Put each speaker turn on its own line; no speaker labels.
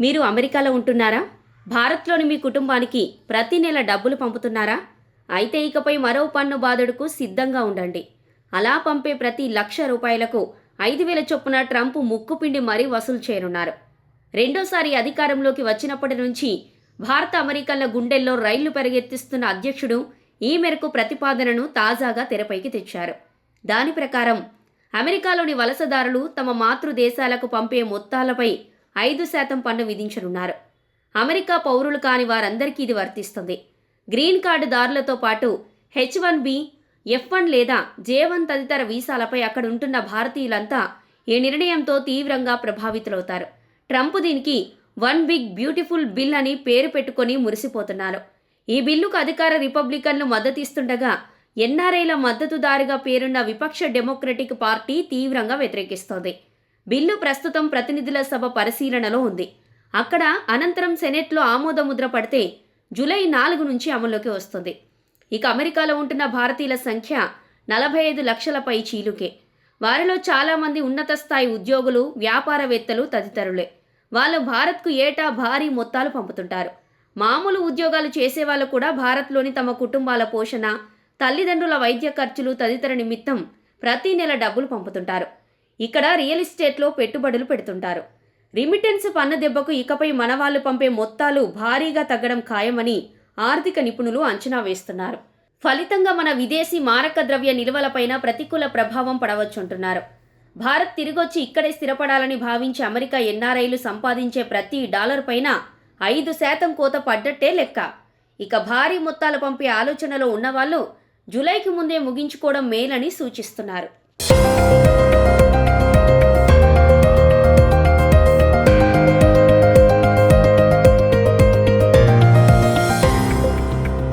మీరు అమెరికాలో ఉంటున్నారా? భారత్లోని మీ కుటుంబానికి ప్రతి నెల డబ్బులు పంపుతున్నారా? అయితే ఇకపై మరో పన్ను బాధడుకు సిద్ధంగా ఉండండి. అలా పంపే ప్రతి లక్ష రూపాయలకు ఐదు వేల చొప్పున ట్రంప్ ముక్కుపిండి మరీ వసూలు చేయనున్నారు. రెండోసారి అధికారంలోకి వచ్చినప్పటి నుంచి భారత అమెరికన్ల గుండెల్లో రైళ్ళు పెరిగెత్తిస్తున్న అధ్యక్షుడు ఈ మేరకు ప్రతిపాదనను తాజాగా తెరపైకి తెచ్చారు. దాని ప్రకారం అమెరికాలోని వలసదారులు తమ మాతృదేశాలకు పంపే మొత్తాలపై ఐదు శాతం పన్ను విధించనున్నారు. అమెరికా పౌరులు కాని వారందరికీ ఇది వర్తిస్తుంది. గ్రీన్ కార్డు దారులతో పాటు H one B F one లేదా జే వన్ తదితర వీసాలపై అక్కడ ఉంటున్న భారతీయులంతా ఈ నిర్ణయంతో తీవ్రంగా ప్రభావితులవుతారు. ట్రంప్ దీనికి వన్ బిగ్ బ్యూటిఫుల్ బిల్ అని పేరు పెట్టుకొని మురిసిపోతున్నారు. ఈ బిల్లుకు అధికార రిపబ్లికన్లు మద్దతిస్తుండగా ఎన్ఆర్ఐల మద్దతుదారుగా పేరున్న విపక్ష డెమోక్రటిక్ పార్టీ తీవ్రంగా వ్యతిరేకిస్తోంది. బిల్లు ప్రస్తుతం ప్రతినిధుల సభ పరిశీలనలో ఉంది. అక్కడ అనంతరం సెనెట్లో ఆమోదముద్ర పడితే జూలై నాలుగు నుంచి అమల్లోకి వస్తుంది. ఇక అమెరికాలో ఉంటున్న భారతీయుల సంఖ్య నలభై ఐదు లక్షలపై చీలుకే. వారిలో చాలామంది ఉన్నత స్థాయి ఉద్యోగులు వ్యాపారవేత్తలు తదితరులే. వాళ్ళు భారత్కు ఏటా భారీ మొత్తాలు పంపుతుంటారు. మామూలు ఉద్యోగాలు చేసేవాళ్ళు కూడా భారత్లోని తమ కుటుంబాల పోషణ తల్లిదండ్రుల వైద్య ఖర్చులు తదితర నిమిత్తం ప్రతి నెల డబ్బులు పంపుతుంటారు. ఇక్కడ రియల్ ఎస్టేట్లో పెట్టుబడులు పెడుతుంటారు. రిమిటెన్స్ పన్ను దెబ్బకు ఇకపై మనవాళ్ళు పంపే మొత్తాలు భారీగా తగ్గడం ఖాయమని ఆర్థిక నిపుణులు అంచనా వేస్తున్నారు. ఫలితంగా మన విదేశీ మారక ద్రవ్య నిల్వలపైన ప్రతికూల ప్రభావం పడవచ్చుంటున్నారు. భారత్ తిరిగొచ్చి ఇక్కడే స్థిరపడాలని భావించే అమెరికా ఎన్ఆర్ఐలు సంపాదించే ప్రతి డాలర్ పైన ఐదు శాతం కోత పడ్డట్టే లెక్క. ఇక భారీ మొత్తాలు పంపే ఆలోచనలో ఉన్నవాళ్ళు జూలైకి ముందే ముగించుకోవడం మేలని సూచిస్తున్నారు.